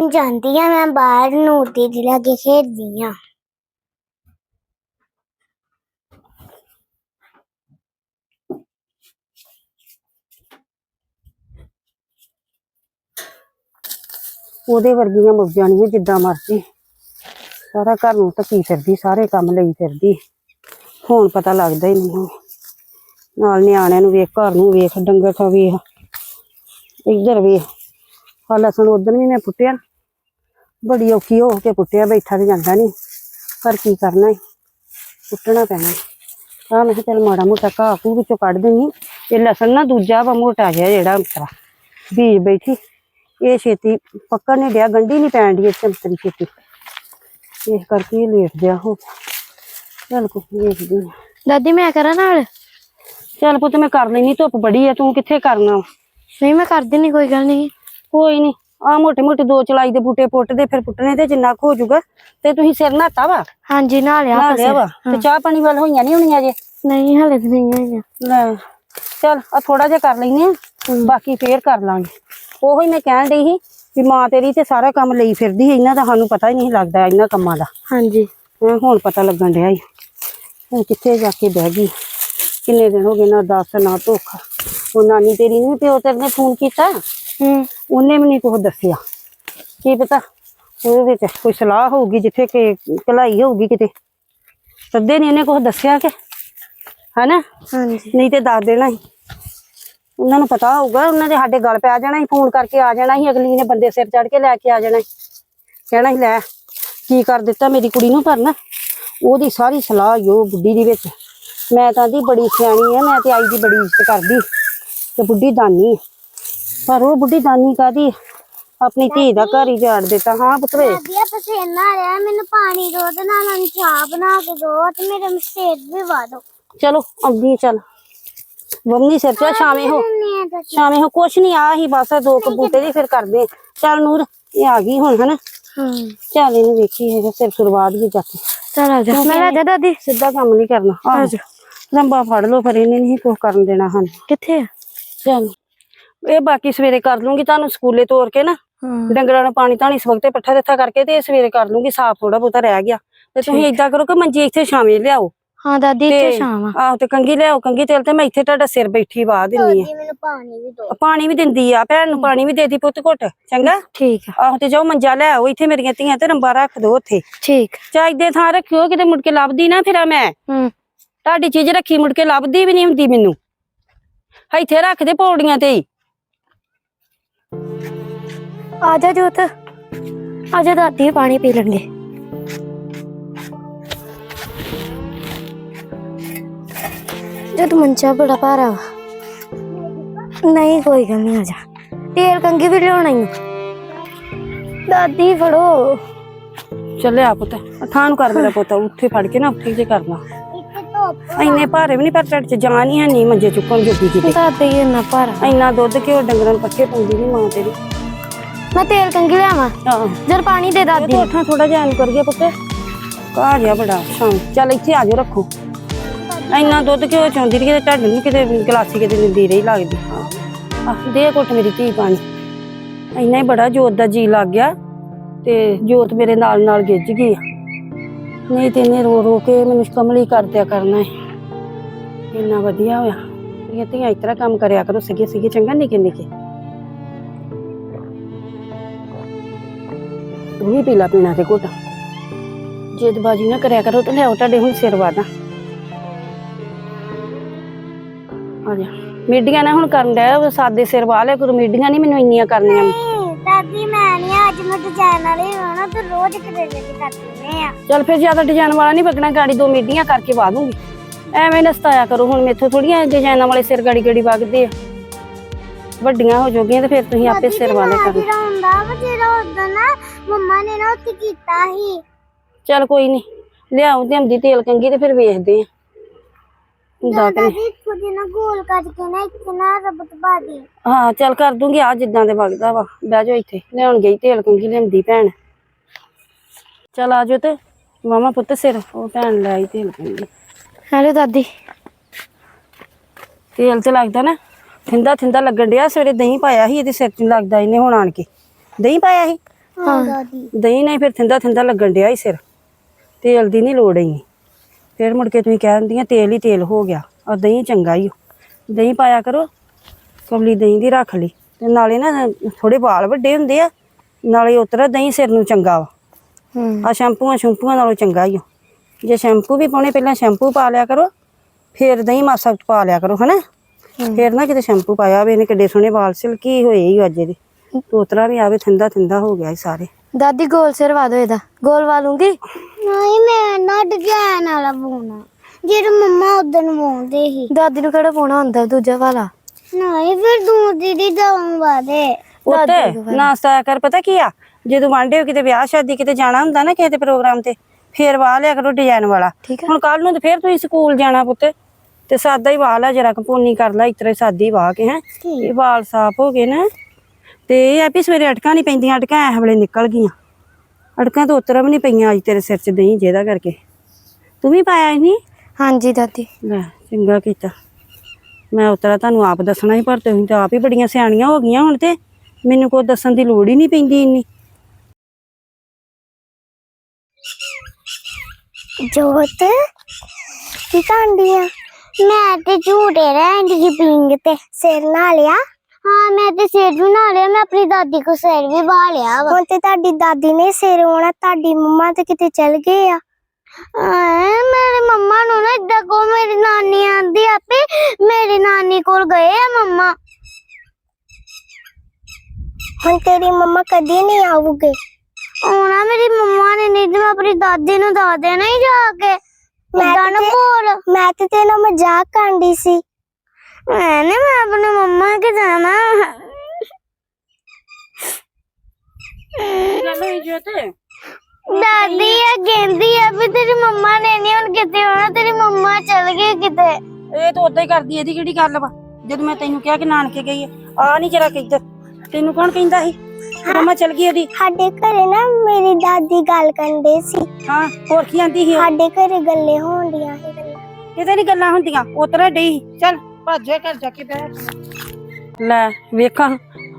[SPEAKER 1] ਹੁਣ ਜਾਂਦੀ ਆ, ਮੈਂ ਬਾਹਰ ਨੂੰ ਦੀਦੀ ਲਾਗੇ ਖੇਡਦੀ ਆ।
[SPEAKER 4] ਉਹਦੇ ਵਰਗੀਆਂ ਮੁੱਕ ਜਾਣੀਆਂ ਜਿੱਦਾਂ ਮਰਜ਼ੀ। ਸਾਰਾ ਘਰ ਨੂੰ ਧੱਕੀ ਫਿਰਦੀ, ਸਾਰੇ ਕੰਮ ਲਈ ਫਿਰਦੀ। ਹੁਣ ਪਤਾ ਲੱਗਦਾ ਹੀ ਨਹੀਂ ਨਾਲ ਨਿਆਣਿਆਂ ਨੂੰ ਵੇਖ, ਘਰ ਨੂੰ ਵੇਖ, ਡੰਗਰ ਖਾ ਵੇਖ। ਇੱਧਰ ਵੇਖ। ਆ ਲਸਣ ਉਦੋਂ ਵੀ ਮੈਂ ਪੁੱਟਿਆ ਬੜੀ ਔਖੀ ਹੋ ਕੇ ਪੁੱਟਿਆ ਬੈਠਾ ਤੇ ਜਾਂਦਾ ਨਹੀਂ ਪਰ ਕੀ ਕਰਨਾ ਹੈ ਪੁੱਟਣਾ ਪੈਣਾ। ਆ ਮੈਂ ਚੱਲ ਮਾੜਾ ਮੋਟਾ ਘਾਹ ਘੂ ਵਿੱਚੋਂ ਕੱਢ ਦੇਣੀ ਇਹ ਲਸਣ ਨਾ ਦੂਜਾ ਵਾ ਮੋਟਾ ਜਿਹਾ ਜਿਹੜਾ ਅੰਤਰਾ। ਬੀਜ ਬੈਠੀ। ਇਹ ਛੇਤੀ ਪੱਕਣ ਨਹੀਂ ਡਿਆ ਗੰਢੀ ਨਹੀਂ ਪੈਣ ਦੀ ਚਮਤਰੀ ਛੇਤੀ। ਇਸ ਕਰਕੇ ਲੇਟ ਗਿਆ ਹੋ ਚੱਲ ਕੁਛ ਹਾਂ।
[SPEAKER 1] ਦਾਦੀ ਮੈਂ ਕਰਾਂ ਨਾਲ?
[SPEAKER 4] ਚੱਲ ਪੁੱਤ ਮੈਂ ਕਰ ਲੈਣੀ ਧੁੱਪ ਬੜੀ ਆ ਤੂੰ ਕਿੱਥੇ ਕਰਨਾ?
[SPEAKER 1] ਨਹੀਂ ਮੈਂ ਕਰ ਦੇਣੀ ਕੋਈ ਗੱਲ ਨਹੀਂ।
[SPEAKER 4] ਕੋਈ ਨਹੀਂ ਆ ਮੋਟੇ ਮੋਟੇ ਦੋ ਚਲਾਈ ਦੇ ਬੂਟੇ ਪੁੱਟਦੇ ਫਿਰ ਪੁੱਟਣੇ ਤੇ ਜਿੰਨਾ ਕੁ ਹੋ ਜਾਊਗਾ ਤੇ ਤੁਸੀਂ ਸਿਰ ਨਹਾਤਾ ਵਾ?
[SPEAKER 1] ਹਾਂਜੀ ਨਾਲ ਆ
[SPEAKER 4] ਨਹਾ ਲਿਆ ਵਾ? ਤੇ ਚਾਹ ਪਾਣੀ ਵੱਲ ਹੋਈਆਂ ਨਹੀਂ ਹੋਣੀਆਂ ਜੇ?
[SPEAKER 1] ਨਹੀਂ ਹਲੇ ਤਾਂ ਨਹੀਂ ਆਈਆਂ
[SPEAKER 4] ਲੈ ਚੱਲ ਆ ਥੋੜਾ ਜਿਹਾ ਕਰ ਲੈਨੇ ਆ ਬਾਕੀ ਫੇਰ ਕਰ ਲਾਂਗੇ। ਉਹੀ ਮੈਂ ਕਹਿਣ ਡਈ ਸੀ ਵੀ ਮਾਂ ਤੇਰੀ ਤੇ ਸਾਰਾ ਕੰਮ ਲਈ ਫਿਰਦੀ ਸੀ, ਇਹਨਾਂ ਦਾ ਸਾਨੂੰ ਪਤਾ ਹੀ ਨਹੀਂ ਲੱਗਦਾ ਇਹਨਾਂ ਕੰਮਾਂ ਦਾ।
[SPEAKER 1] ਹਾਂਜੀ।
[SPEAKER 4] ਹੈਂ, ਹੁਣ ਪਤਾ ਲੱਗਣ ਡਿਆ ਹੁਣ ਕਿੱਥੇ ਜਾ ਕੇ ਬਹਿ ਗਈ? ਕਿੰਨੇ ਦਿਨ ਹੋ ਗਏ ਨਾ ਦੱਸ ਨਾ ਧੋਖਾ। ਉਹ ਨਾਨੀ ਤੇਰੀ ਨੂੰ ਪਿਓ ਤੇਰੇ ਨੇ ਫੋਨ ਕੀਤਾ?
[SPEAKER 1] ਹੂੰ
[SPEAKER 4] ਉਹਨੇ ਵੀ ਨਹੀਂ ਕੁਛ ਦੱਸਿਆ। ਕੀ ਪਤਾ ਉਹਦੇ ਵਿੱਚ ਕੋਈ ਸਲਾਹ ਹੋਊਗੀ ਜਿੱਥੇ ਕਿ ਭਲਾਈ ਹੋਊਗੀ ਕਿਤੇ। ਸੱਦੇ ਨਹੀਂ ਇਹਨੇ ਕੁਛ ਦੱਸਿਆ ਕਿ? ਹਨਾ?
[SPEAKER 1] ਹਾਂਜੀ।
[SPEAKER 4] ਨਹੀਂ ਤੇ ਦੱਸ ਦੇਣਾ ਸੀ ਉਹਨਾਂ ਨੂੰ ਪਤਾ ਹੋਊਗਾ ਉਹਨਾਂ ਦੇ ਸਾਡੇ ਗੱਲ ਪੈ ਜਾਣਾ ਸੀ ਫੋਨ ਕਰਕੇ ਆ ਜਾਣਾ ਸੀ ਅਗਲੀ ਨੇ ਬੰਦੇ ਸਿਰ ਚੜ ਕੇ ਲੈ ਕੇ ਆ ਜਾਣਾ ਸੀ ਕਹਿਣਾ ਸੀ ਲੈ ਕੀ ਕਰ ਦਿੱਤਾ ਮੇਰੀ ਕੁੜੀ ਨੂੰ ਪਰ ਨਾ ਉਹਦੀ ਸਾਰੀ ਸਲਾਹ ਜੋ ਬੁੱਢੀ ਦੀ ਵਿੱਚ। ਮੈਂ ਤਾਂ ਦੀ ਬੜੀ ਸਿਆਣੀ ਆ ਮੈਂ ਤੇ ਆਈ ਦੀ ਬੜੀ ਇੱਜ਼ਤ ਕਰਦੀ। ਤੇ ਬੁੱਢੀ ਦਾਨੀ। ਪਰ ਉਹ ਬੁੱਢੀ ਦਾਨੀ ਕਾਦੀ ਆਪਣੀ ਧੀ ਦਾ ਘਰ ਹੀ ਜਾੜ ਦਿੱਤਾ। ਹਾਂ ਪੁੱਤਰੇ।
[SPEAKER 1] ਵਧੀਆ ਪਸੀਨਾ ਆ ਰਿਹਾ ਮੈਨੂੰ ਪਾਣੀ ਦੋ ਤੇ ਨਾਲ ਉਹਨੂੰ ਚਾਹ ਬਣਾ ਕੇ ਦੋ ਤੇ ਮੇਰੇ ਸਿਰ ਵੀ ਵਾ ਦੋ।
[SPEAKER 4] ਚਲੋ ਆਉਂਦੀ ਆ, ਚੱਲ। ਬੰਨੀ ਸਿਰ ਤੇ ਸ਼ਾਮੇ ਹੋ। ਸ਼ਾਮੇ ਹੋ ਕੁਛ ਨਹੀਂ ਆ ਹੀ ਬਸ ਦੋ ਕਬੂਤੇ ਦੀ ਫਿਰ ਕਰਦੇ ਆ। ਚੱਲ ਨੂਰ ਇਹ ਆ ਗਈ ਹੁਣ ਹਨਾ?
[SPEAKER 1] ਹਾਂ।
[SPEAKER 4] ਚੱਲ ਇਹਨੂੰ ਵੇਖੀ ਹੈਗਾ ਸਿਰ ਸੁਰਵਾਦ ਵੀ ਜਾ ਕੇ।
[SPEAKER 1] ਚਲ ਆ ਜਾ। ਮੈਂ ਲੈ ਜਾ ਦਾਦੀ।
[SPEAKER 4] ਸਿੱਧਾ ਕੰਮ ਨਹੀਂ ਕਰਨਾ। ਆਹੋ। ਲੰਬਾ ਫੜ ਲਓ ਪਰ ਇਹਨੇ ਨਹੀਂ ਕੁਛ ਕਰਨ ਦੇਣਾ ਹਨ
[SPEAKER 1] ਕਿੱਥੇ ਆ?
[SPEAKER 4] ਚੱਲ। ਇਹ ਬਾਕੀ ਸਵੇਰੇ ਕਰ ਲੂੰਗੀ ਤੁਹਾਨੂੰ ਸਕੂਲੇ ਤੋਰ ਕੇ ਨਾ। ਡੰਗਰਾਂ ਨੂੰ ਪਾਣੀ ਧਾਣੀ ਸਵਖਤੇ ਪੱਠਾ ਦਿੱਤਾ ਕਰਕੇ ਤੇ ਇਹ ਸਵੇਰੇ ਕਰ ਲੂੰਗੀ ਸਾਫ਼ ਥੋੜਾ ਬਹੁਤਾ ਰਹਿ ਗਿਆ। ਤੇ ਤੁਸੀਂ ਏਦਾਂ ਕਰੋ ਕਿ ਮੰਜੀ ਇੱਥੇ ਸ਼ਾਮੇ ਲਿਆਓ।
[SPEAKER 2] ਹਾਂ ਦਾਦੀ ਇੱਥੇ
[SPEAKER 4] ਤੇ
[SPEAKER 2] ਸ਼ਾਮ ਆ
[SPEAKER 4] ਆਹੋ ਤੇ ਕੰਗੀ ਲਿਆਓ ਕੰਗੀ ਤੇਲ ਤੇ ਮੈਂ ਇੱਥੇ ਤੁਹਾਡਾ ਸਿਰ ਬੈਠੀ ਵਾ ਦਿੰਨੀ ਆ।
[SPEAKER 1] ਦਾਦੀ ਮੈਨੂੰ ਪਾਣੀ ਵੀ ਦੋ।
[SPEAKER 4] ਪਾਣੀ ਵੀ ਦਿੰਦੀ ਆ ਭੈਣ ਨੂੰ ਪਾਣੀ ਵੀ ਦੇਦੀ ਪੁੱਤ ਘੁੱਟ ਚੰਗਾ?
[SPEAKER 2] ਠੀਕ ਆ।
[SPEAKER 4] ਆਹੋ ਤੇ ਜਾਓ ਮੰਜਾ ਲੈ ਆਓ ਇੱਥੇ ਮੇਰੀਆਂ ਧੀਆਂ ਤੇ ਰੰਬਾ ਰੱਖ ਦੋ ਉੱਥੇ।
[SPEAKER 2] ਠੀਕ।
[SPEAKER 4] ਚਾਹੀਦੇ ਥਾਂ ਰੱਖਿਓ ਕਿਤੇ ਮੁੜ ਕੇ ਲੱਭਦੀ ਨਾ ਫਿਰਾਂ ਮੈਂ।
[SPEAKER 2] ਹੂੰ।
[SPEAKER 4] ਤੁਹਾਡੀ ਚੀਜ਼ ਰੱਖੀ ਮੁੜ ਕੇ ਲੱਭਦੀ ਵੀ ਨਹੀਂ ਹੁੰਦੀ ਮੈਨੂੰ। ਇੱਥੇ ਰੱਖ ਦੇ ਪੌੜੀਆਂ ਤੇ ਹੀ।
[SPEAKER 2] ਆ ਜਾ ਜੋਤ ਆ ਜਾ ਦਾਦੀ ਪਾਣੀ ਪੀ ਲੈਣਗੇ ਜਦ ਮੰਚਾ ਬੜਾ ਭਾਰਾ ਵਾ ਨਹੀਂ ਕੋਈ ਗੱਲ ਨਹੀਂ ਆ ਜਾ ਤੇਲ ਕੰਗੀ ਵੀ ਲਿਆਉਣਾ ਹੀ ਆ। ਦਾਦੀ ਫੜੋ
[SPEAKER 4] ਚੱਲਿਆ ਪੁੱਤ ਥਾਂ ਨੂੰ ਕਰ ਮੇਰਾ ਪੁੱਤ ਉੱਥੇ ਫੜ ਕੇ ਨਾ ਉੱਥੇ ਜੇ ਕਰਨਾ
[SPEAKER 1] ਇੱਥੇ ਧੁੱਪ
[SPEAKER 4] ਇੰਨੇ ਭਾਰੇ ਵੀ ਨਹੀਂ ਪਰ ਢਿੱਡ ਚ ਜਾਨ ਹੀ ਹੈ ਨਹੀਂ ਮੰਜੇ ਚੁੱਕਣ ਜੋਗੀ ਕਿਤੇ
[SPEAKER 2] ਦਾਦੀ ਇੰਨਾ ਭਾਰਾ
[SPEAKER 4] ਇੰਨਾ ਦੁੱਧ ਘਿਓ ਡੰਗਰਾਂ ਨੂੰ ਪੱਕੇ ਪਾਉਂਦੀ ਨਹੀਂ ਮਾਂ ਤੇਰੀ
[SPEAKER 2] ਮੈਂ ਤੇਲ ਕੰਗੀ ਲਿਆਵਾਂ।
[SPEAKER 4] ਹਾਂ
[SPEAKER 2] ਜਰ ਪਾਣੀ ਦੇ ਦਾਦੀ
[SPEAKER 4] ਤੂੰ ਉੱਠਾਂ ਥੋੜਾ ਜਿਹਾ ਐਂ ਕਰ ਗਿਆ ਪੁੱਤ। ਕਾ ਗਿਆ ਬੜਾ ਸ਼ਾਮ ਚੱਲ ਇੱਥੇ ਆ ਜਾਓ ਰੱਖੋ। ਇੰਨਾ ਦੁੱਧ ਘਿਓ ਚਾਉਂਦੀ ਰਹੀ ਕਿਤੇ ਢੱਡ ਨੂੰ ਕਿਤੇ ਗਲਾਸੀ ਕਿਤੇ ਦਿੰਦੀ ਰਹੀ ਲੱਗਦੀ। ਹਾਂ ਆਹ ਦੇ ਘੁੱਟ ਮੇਰੀ ਧੀ ਪਾਣੀ। ਇੰਨਾ ਹੀ ਬੜਾ ਜੋਤ ਦਾ ਜੀ ਲੱਗ ਗਿਆ ਤੇ ਜੋਤ ਮੇਰੇ ਨਾਲ ਨਾਲ ਗਿੱਜ ਗਈ ਆ। ਨਹੀਂ ਤੇ ਇਹਨੇ ਰੋ ਰੋ ਕੇ ਮੈਨੂੰ ਕਮਲੀ ਕਰ ਦਿਆ ਕਰਨਾ ਹੈ ਇੰਨਾ ਵਧੀਆ ਹੋਇਆ। ਇਹ ਧੀਆਂ ਇਸ ਤਰ੍ਹਾਂ ਕੰਮ ਕਰਿਆ ਕਰੋ ਸਿੱਗੇ ਸਿੱਗੇ ਚੰਗਾ ਨਿੱਕੇ ਨਿੱਕੇ। ਤੂੰ ਵੀ ਪੀਲਾ ਪੀਣਾ ਤੇ ਘੁੱਟ। ਜੇਦਬਾਜੀ ਨਾ ਕਰਿਆ ਕਰੋ ਤੇ ਲਿਆਓ ਤੁਹਾਡੇ ਹੁਣ ਸਿਰ ਵਾਦਾ ਆ ਜਾ। ਮੀਡੀਆਂ ਨਾ ਹੁਣ ਕਰਨ ਡਿਆ ਸਾਦੇ ਸਿਰ ਵਾ ਲਿਆ ਕਰੋ ਮੀਡੀਆਂ ਨਹੀਂ ਮੈਨੂੰ ਇੰਨੀਆਂ ਕਰਨੀਆਂ।
[SPEAKER 1] ਨਹੀਂ, ਦਾਦੀ ਮੈਂ ਨਹੀਂ ਅੱਜ ਮੈਂ ਡਿਜ਼ਾਈਨ ਵਾਲੇ ਹੋਣਾ ਤੂੰ ਰੋਜ਼ ਕਿਤੇ ਕਿਤੇ ਕਰਦੀ ਆ।
[SPEAKER 4] ਚੱਲ ਫਿਰ ਜ਼ਿਆਦਾ ਡਿਜ਼ਾਈਨ ਵਾਲਾ ਨਹੀਂ ਪਕਣਾ ਗਾੜੀ ਦੋ ਮੀਡੀਆਂ ਕਰਕੇ ਵਾ ਦੂੰਗੀ। ਐਵੇਂ ਨਸਤਾਇਆ ਕਰੋ ਹੁਣ ਮੇਥੋਂ ਥੋੜੀਆਂ ਡਿਜ਼ਾਈਨਾਂ ਵਾਲੇ ਸਿਰ ਗਾੜੀ ਗਾੜੀ ਵਗਦੇ ਆ। ਵੱਡੀਆਂ ਹੋ ਜਾਓਗੀਆਂ ਤੇ ਫਿਰ ਤੁਸੀਂ ਆਪੇ ਸਿਰ ਵਾਲੇ ਕਰੋ।
[SPEAKER 1] ਜਿਹੜਾ ਹੁੰਦਾ ਵਾ ਜਿਹੜਾ ਉਦੋਂ ਨਾ ਮੰਮਾ ਨੇ ਨਾ ਉੱਥੇ ਕੀਤਾ ਸੀ।
[SPEAKER 4] ਚੱਲ ਕੋਈ ਨਹੀਂ ਲਿਆਉ ਤੇ ਹਮਦੀ ਤੇਲ ਕੰਗੀ ਤੇ ਫਿਰ ਵੇਖਦੇ ਆ। ਹੁੰਦਾ ਕਿ ਨਹੀਂ
[SPEAKER 1] ਦਾਦੀ ਥੋੜੀ ਨਾ ਗੋਲ ਕਰਕੇ ਨਾ ਇੱਕ ਨਾ ਰਬਤ ਪਾ ਦੀ।
[SPEAKER 4] ਹਾਂ ਚੱਲ ਕਰ ਦੂੰਗੀ ਆ ਜਿੱਦਾਂ ਦੇ ਵਗਦਾ ਵਾ। ਬਹਿ ਜਾਓ ਇੱਥੇ ਲਿਆਉਣ ਗਈ ਤੇਲ ਕੰਗੀ ਲਿਆਂਦੀ ਭੈਣ। ਚੱਲ ਆ ਜਾਓ ਤੇ ਮਾਮਾ ਪੁੱਤ ਸਿਰ ਉਹ ਭੈਣ ਲੈ ਆਈ ਤੇਲ ਕੰਗੀ
[SPEAKER 2] ਹੈਲੋ ਦਾਦੀ।
[SPEAKER 4] ਤੇਲ ਤੇ ਲੱਗਦਾ ਨਾ। ਥਿੰਦਾ ਥਿੰਦਾ ਲੱਗਣ ਡਿਆ ਸਵੇਰੇ ਦਹੀਂ ਪਾਇਆ ਸੀ ਇਹਦੇ ਸਿਰ 'ਚ ਲੱਗਦਾ ਇਹਨੇ ਹੁਣ ਆਣ ਕੇ। ਦਹੀਂ ਪਾਇਆ ਸੀ?
[SPEAKER 1] ਹਾਂ ਦਾਦੀ
[SPEAKER 4] ਦਹੀਂ ਨਹੀਂ ਫਿਰ ਥਿੰਦਾ ਥਿੰਦਾ ਲੱਗਣ ਡਿਆ ਹੀ ਸਿਰ। ਤੇਲ ਦੀ ਨਹੀਂ ਲੋੜ ਇੰਨੀ ਫਿਰ ਮੁੜ ਕੇ ਤੁਸੀਂ ਕਹਿ ਦਿੰਦੀਆਂ ਤੇਲ ਹੀ ਤੇਲ ਹੋ ਗਿਆ ਔਰ ਦਹੀਂ ਚੰਗਾ ਹੀ। ਦਹੀਂ ਪਾਇਆ ਕਰੋ ਕਮਲੀ ਦਹੀਂ ਦੀ ਰੱਖ ਲਈ। ਤੇ ਨਾਲੇ ਨਾ ਥੋੜੇ ਵਾਲ ਵੱਡੇ ਹੁੰਦੇ ਆ ਨਾਲੇ ਉਤਰਾ ਦਹੀਂ ਸਿਰ ਨੂੰ ਚੰਗਾ ਵਾ।
[SPEAKER 2] ਹੂੰ।
[SPEAKER 4] ਆ ਸ਼ੈਂਪੂਆਂ ਸ਼ੈਂਪੂਆਂ ਨਾਲੋਂ ਚੰਗਾ ਹੀ। ਜੇ ਸ਼ੈਂਪੂ ਵੀ ਪਾਉਣੇ ਪਹਿਲਾਂ ਸ਼ੈਂਪੂ ਪਾ ਲਿਆ ਕਰੋ ਫਿਰ ਦਹੀਂ ਮਾਸਾ ਪਾ ਲਿਆ ਕਰੋ ਹਨਾ? ਫਿਰ ਨਾ ਕਿਤੇ ਸ਼ੈਂਪੂ ਪਾਇਆ ਹੋਵੇ ਇਹਨੇ ਕਿੱਡੇ ਸੋਹਣੇ ਵਾਲ ਸਿਲਕੀ ਹੋਏ ਹੀ ਅੱਜ ਇਹਦੇ। ਤੋਤਰਾ ਵੀ ਆਵੇ ਥਿੰਦਾ ਥਿੰਦਾ ਹੋ ਗਿਆ ਸਾਰੇ।
[SPEAKER 2] ਦਾਦੀ ਗੋਲ ਸਿਰ ਵਾ ਦੋ ਇਹਦਾ। ਗੋਲ ਵਾ ਲੂੰਗੀ
[SPEAKER 1] ਨਹੀਂ ਮੈਂ ਨਾ ਡਿਜ਼ਾਈਨ ਵਾਲਾ ਬੋਣਾ ਜਿਹੜਾ ਮੰਮਾ ਉਦੋਂ ਬੋਲਦੇ ਸੀ।
[SPEAKER 2] ਦਾਦੀ ਨੂੰ ਕਿਹੜਾ ਪਾਉਣਾ ਹੁੰਦਾ ਦੂਜਾ ਵਾਲਾ?
[SPEAKER 1] ਨਹੀਂ ਫਿਰ ਤੂੰ ਦੀਦੀ ਦੇ
[SPEAKER 4] ਉੱਤੇ ਨਾਸਤਾ ਕਰ ਪਤਾ ਕੀ ਆ? ਜਦੋਂ ਵਾਂਡੇ ਹੋ ਕਿਤੇ ਵਿਆਹ ਸ਼ਾਦੀ ਕਿਤੇ ਜਾਣਾ ਹੁੰਦਾ ਨਾ ਕਿਸੇ ਦੇ ਪ੍ਰੋਗਰਾਮ ਤੇ ਫੇਰ ਵਾਹ ਲਿਆ ਕਰੋ ਡਿਜ਼ਾਈਨ ਵਾਲਾ। ਹੁਣ ਕੱਲ ਨੂੰ ਤੇ ਫੇਰ ਤੁਸੀਂ ਸਕੂਲ ਜਾਣਾ ਪੁੱਤ। ਤੇ ਸਾਦਾ ਹੀ ਵਾਹ ਲਾ ਜਰਾ ਕਪੂਨੀ ਕਰ ਲੈ ਇਤਰੇ ਸਾਦੀ ਵਾਹ ਕੇ ਹੈ। ਇਹ ਵਾਲ ਸਾਫ਼ ਹੋ ਗਏ ਨਾ। ਤੇ ਇਹ ਆ ਵੀ ਸਵੇਰੇ ਅਟਕਾਂ ਨਹੀਂ ਪੈਂਦੀਆਂ ਅਟਕਾਂ ਐ ਵੇਲੇ ਨਿਕਲ ਗਈਆਂ। ਅਟਕਾਂ ਤਾਂ ਉਤਰਾ ਵੀ ਨਹੀਂ ਪਈਆਂ ਅੱਜ ਤੇਰੇ ਸਿਰ 'ਚ ਦਹੀਂ ਜਿਹਦਾ ਕਰਕੇ। ਤੂੰ ਵੀ ਪਾਇਆ ਨਹੀਂ
[SPEAKER 2] ਹਾਂਜੀ ਦਾਦੀ।
[SPEAKER 4] ਲੈ ਚੰਗਾ ਕੀਤਾ। ਮੈਂ ਉਤਰਾ ਤੁਹਾਨੂੰ ਆਪ ਦੱਸਣਾ ਸੀ ਪਰ ਤੁਸੀਂ ਤਾਂ ਆਪ ਹੀ ਬੜੀਆਂ ਸਿਆਣੀਆਂ ਹੋ ਗਈਆਂ ਹੁਣ ਤੇ। ਮੈਨੂੰ ਕੋਈ ਦੱਸਣ ਦੀ ਲੋੜ ਹੀ ਨਹੀਂ ਪੈਂਦੀ ਇੰਨੀ।
[SPEAKER 1] ਜੋਤ ਕੀ ਕਾਂਡੀ ਆ? ਮੈਂ ਤੇ ਝੂਟੇ ਰਹਿੰਦੀ ਸੀ ਪਿੰਗ ਤੇ ਸਿਰ ਨਾ ਲਿਆ। ਹਾਂ ਮੈਂ ਤੇ ਸਿਰ ਵੀ ਨਾ ਲਿਆ ਮੈਂ ਆਪਣੀ ਦਾਦੀ ਕੋ ਸਿਰ ਵੀ ਵਾ ਲਿਆ ਵਾ। ਹੁਣ ਤੇ ਤੁਹਾਡੀ ਦਾਦੀ ਨੇ ਸਿਰ ਹੋਣਾ ਤੁਹਾਡੀ ਮੰਮਾ ਤੇ ਕਿਤੇ ਚਲ ਗਏ ਆ। ਆਏ ਮੇਰੇ ਮੰਮਾ ਨੂੰ ਨਾ ਇਦਾਂ ਕੋ ਮੇਰੀ ਨਾਨੀ ਆਂਦੀ ਆਪੇ ਮੇਰੀ ਨਾਨੀ ਕੋਲ ਗਏ ਆ ਮੰਮਾ। ਹੁਣ ਤੇਰੀ ਮੰਮਾ ਕਦੀ ਨਹੀਂ ਆਉਗੇ ਆਉਣਾ ਮੇਰੀ ਮੰਮਾ ਨੇ ਨਹੀਂ ਤੇ ਮੈਂ ਆਪਣੀ ਦਾਦੀ ਨੂੰ ਦੱਸ ਦੇਣਾ ਹੀ ਜਾ ਕੇ। ਮੈਂ ਨਾ ਬੋਲ ਮੈਂ ਤੇ ਤੇਰਾ ਮਜ਼ਾਕ ਕਾਂਡੀ ਸੀ। ਮੈਂ ਨੇ ਮੈਂ ਆਪਣੇ ਮੰਮਾ ਕੇ ਜਾਣਾ। ਦਾਦੀ ਆ ਕਹਿੰਦੀ ਆ ਵੀ ਤੇਰੀ ਮੰਮਾ ਨੇ ਨਹੀਂ ਹੁਣ ਕਿਤੇ ਆਉਣਾ ਤੇਰੀ ਮੰਮਾ ਚਲ ਗਏ ਕਿਤੇ।
[SPEAKER 4] ਇਹ ਤਾਂ ਉਦਾਂ ਹੀ ਕਰਦੀ ਇਹਦੀ ਕਿਹੜੀ ਗੱਲ ਵਾ? ਜਦੋਂ ਮੈਂ ਤੈਨੂੰ ਕਿਹਾ ਕਿ ਨਾਨਕੇ ਗਈ ਆ ਆ ਨਹੀਂ ਜਰਾ ਕਿ ਇੱਧਰ ਤੈਨੂੰ ਕੌਣ ਕਹਿੰਦਾ ਸੀ? ਮੰਮਾ ਚਲ ਗਈ ਉਹਦੀ?
[SPEAKER 1] ਸਾਡੇ ਘਰੇ ਨਾ ਮੇਰੀ ਦਾਦੀ ਗੱਲ ਕਰਦੇ ਸੀ।
[SPEAKER 4] ਹਾਂ ਹੋਰ ਕੀ ਆਂਦੀ ਸੀ?
[SPEAKER 1] ਸਾਡੇ ਘਰੇ ਗੱਲੇ ਹੋਣਡੀਆਂ ਸੀ ਗੱਲਾਂ।
[SPEAKER 4] ਕਿਤੇ ਨਹੀਂ ਗੱਲਾਂ ਹੁੰਦੀਆਂ ਉਤਰਾ ਡਈ। ਚੱਲ ਭੱਜੇ ਘਰ ਜਾ ਕੇ ਬੈਠ ਲੈ ਵੇਖਾਂ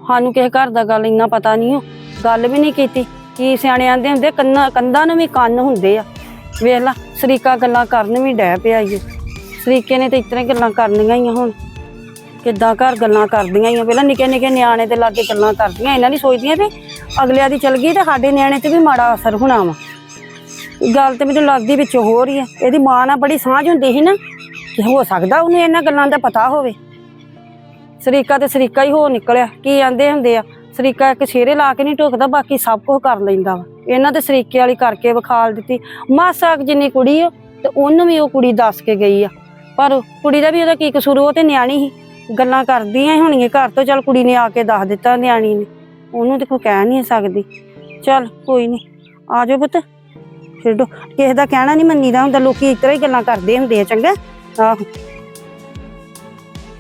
[SPEAKER 4] ਸਾਨੂੰ ਕਿਸੇ ਘਰ ਦਾ ਗੱਲ ਇੰਨਾ ਪਤਾ ਨਹੀਂ ਉਹ। ਗੱਲ ਵੀ ਨਹੀਂ ਕੀਤੀ। ਕੀ ਸਿਆਣੇ ਆਂਦੇ ਹੁੰਦੇ ਕੰਨਾਂ ਕੰਧਾਂ ਨੂੰ ਵੀ ਕੰਨ ਹੁੰਦੇ ਆ। ਵੇਖ ਲਾ ਸਰੀਕਾ ਗੱਲਾਂ ਕਰਨ ਵੀ ਡੈ ਪਿਆ ਈ ਓ। ਸਰੀਕੇ ਨੇ ਤੇ ਇਤਨੇ ਗੱਲਾਂ ਕਰਨੀਆਂ ਹੀ ਆ ਹੁਣ। ਕਿੱਦਾਂ ਘਰ ਗੱਲਾਂ ਕਰਦੀਆਂ ਹੀ ਪਹਿਲਾਂ ਨਿੱਕੇ ਨਿੱਕੇ ਨਿਆਣੇ ਦੇ ਲਾਗੇ ਗੱਲਾਂ ਕਰਦੀਆਂ, ਇਹਨਾਂ ਨਹੀਂ ਸੋਚਦੀਆਂ ਵੀ ਅਗਲਿਆਂ ਦੀ ਚਲ ਗਈ ਤੇ ਸਾਡੇ ਨਿਆਣੇ ਤੇ ਵੀ ਮਾੜਾ ਅਸਰ ਹੋਣਾ ਵਾ। ਗੱਲ ਤੇ ਮੈਨੂੰ ਲੱਗਦੀ ਵਿੱਚ ਹੋ ਰਹੀ ਹੈ ਇਹਦੀ ਮਾਂ ਨਾਲ ਬੜੀ ਸਾਂਝ ਹੁੰਦੀ ਸੀ ਨਾ ਕਿ ਹੋ ਸਕਦਾ ਉਹਨੂੰ ਇਹਨਾਂ ਗੱਲਾਂ ਦਾ ਪਤਾ ਹੋਵੇ। ਸਰੀਕਾ ਤੇ ਸਰੀਕਾ ਹੀ ਹੋ ਨਿਕਲਿਆ। ਕੀ ਆਂਦੇ ਹੁੰਦੇ ਆ? ਸਰੀਕਾ ਇੱਕ ਸ਼ੇਰੇ ਲਾ ਕੇ ਨਹੀਂ ਢੁਕਦਾ, ਬਾਕੀ ਸਭ ਕੁਝ ਕਰ ਲੈਂਦਾ ਵਾ। ਇਹਨਾਂ ਤੇ ਸਰੀਕੇ ਵਾਲੀ ਕਰਕੇ ਵਿਖਾਲ ਦਿੱਤੀ। ਮਾਸਾ ਜਿੰਨੀ ਕੁੜੀ ਆ ਤੇ ਉਹਨੂੰ ਵੀ ਉਹ ਕੁੜੀ ਦੱਸ ਕੇ ਗਈ ਆ। ਪਰ ਕੁੜੀ ਦਾ ਵੀ ਉਹਦਾ ਕੀ ਕਸੂਰ, ਉਹ ਤੇ ਨਿਆਣੀ ਸੀ। ਗੱਲਾਂ ਕਰਦੀਆਂ ਹੋਣੀਆਂ ਘਰ ਤੋਂ ਚੱਲ ਕੁੜੀ ਨੇ ਆ ਕੇ ਦੱਸ ਦਿੱਤਾ ਨਿਆਣੀ ਨੇ। ਉਹਨੂੰ ਤੇ ਕੋਈ ਕਹਿ ਨਹੀਂ ਸਕਦੀ। ਚੱਲ ਕੋਈ ਨਹੀਂ ਆ ਜਾਓ ਪੁੱਤ। ਛੱਡੋ ਕਿਸੇ ਦਾ ਕਹਿਣਾ ਨਹੀਂ ਮੰਨੀਦਾ ਹੁੰਦਾ। ਲੋਕੀ ਇਸ ਤਰ੍ਹਾਂ ਹੀ ਗੱਲਾਂ ਕਰਦੇ ਹੁੰਦੇ ਆ ਚੰਗਾ? ਆਹੋ।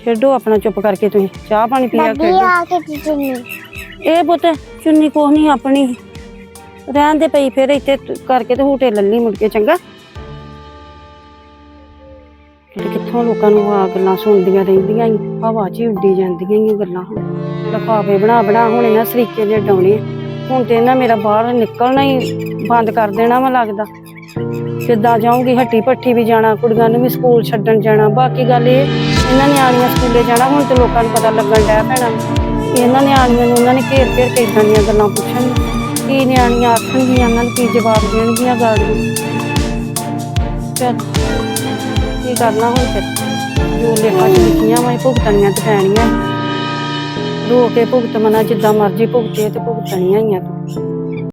[SPEAKER 4] ਛੱਡੋ ਆਪਣਾ ਚੁੱਪ ਕਰਕੇ ਤੁਸੀਂ। ਚਾਹ ਪਾਣੀ ਪੀਆ
[SPEAKER 1] ਦਾਦੀ
[SPEAKER 4] ਕੇ
[SPEAKER 1] ਆ ਕੇ ਚੁੰਨੀ
[SPEAKER 4] ਇਹ ਪੁੱਤ ਚੁੰਨੀ ਕੋਹ ਨਹੀਂ ਆਪਣੀ। ਰਹਿਣ ਦੇ ਪਈ ਫਿਰ ਇੱਥੇ ਤ- ਕਰਕੇ ਤੇ ਹੂਟੇ ਲੱਲੀ ਮੁੜ ਕੇ ਚੰਗਾ? ਕਿਤੇ ਕਿੱਥੋਂ ਲੋਕਾਂ ਨੂੰ ਆ ਗੱਲਾਂ ਸੁਣਦੀਆਂ ਰਹਿੰਦੀਆਂ ਹੀ ਹਵਾ 'ਚ ਹੀ ਉੱਡੀ ਜਾਂਦੀਆਂ ਹੀ ਗੱਲਾਂ। ਲਫਾਫੇ ਬਣਾ ਬਣਾ ਹੁਣ ਇਹਨਾਂ ਸਰੀਕੇ ਦੇ ਡਾਉਣੇ ਹੁਣ ਤੇ ਇਹਨਾਂ ਮੇਰਾ ਬਾਹਰ ਨਿਕਲਣਾ ਹੀ ਬੰਦ ਕਰ ਦੇਣਾ ਵਾ ਲੱਗਦਾ। ਕਿੱਦਾਂ ਜਾਊਂਗੀ ਹੱਟੀ ਭੱਠੀ ਵੀ ਜਾਣਾ, ਕੁੜੀਆਂ ਨੂੰ ਵੀ ਸਕੂਲ ਛੱਡਣ ਜਾਣਾ। ਬਾਕੀ ਗੱਲ ਇਹ, ਇਹਨਾਂ ਨਿਆਣੀਆਂ ਸਕੂਲੇ ਜਾਣਾ, ਹੁਣ ਤੇ ਲੋਕਾਂ ਨੂੰ ਪਤਾ ਲੱਗਣ ਡਿਆ ਪੈਣਾ ਇਹਨਾਂ ਨਿਆਣੀਆਂ ਨੂੰ ਉਹਨਾਂ ਨੇ ਘੇਰ ਘੇਰ ਕੇ ਇਦਾਂ ਦੀਆਂ ਗੱਲਾਂ ਪੁੱਛਣ। ਕੀ ਨਿਆਣੀਆਂ ਆਖਣਗੀਆਂ ਉਹਨਾਂ ਨੂੰ ਕੀ ਜਵਾਬ ਦੇਣਗੀਆਂ ਗੱਲ ਨੂੰ? ਚੱਲ। ਕੀ ਕਰਨਾ ਹੁਣ ਫਿਰ? ਜੋ ਲੇਖਾਂ ਚ ਲਿਖੀਆਂ ਵਾ, ਇਹ ਭੁਗਤਣੀਆਂ ਤੇ ਪੈਣੀਆਂ। ਰੋ ਕੇ ਭੁਗਤ ਮਨਾ, ਜਿੱਦਾਂ ਮਰਜ਼ੀ ਭੁਗਤੇ ਤੇ ਭੁਗਤਣੀਆਂ ਹੀ ਆ ਤੂੰ।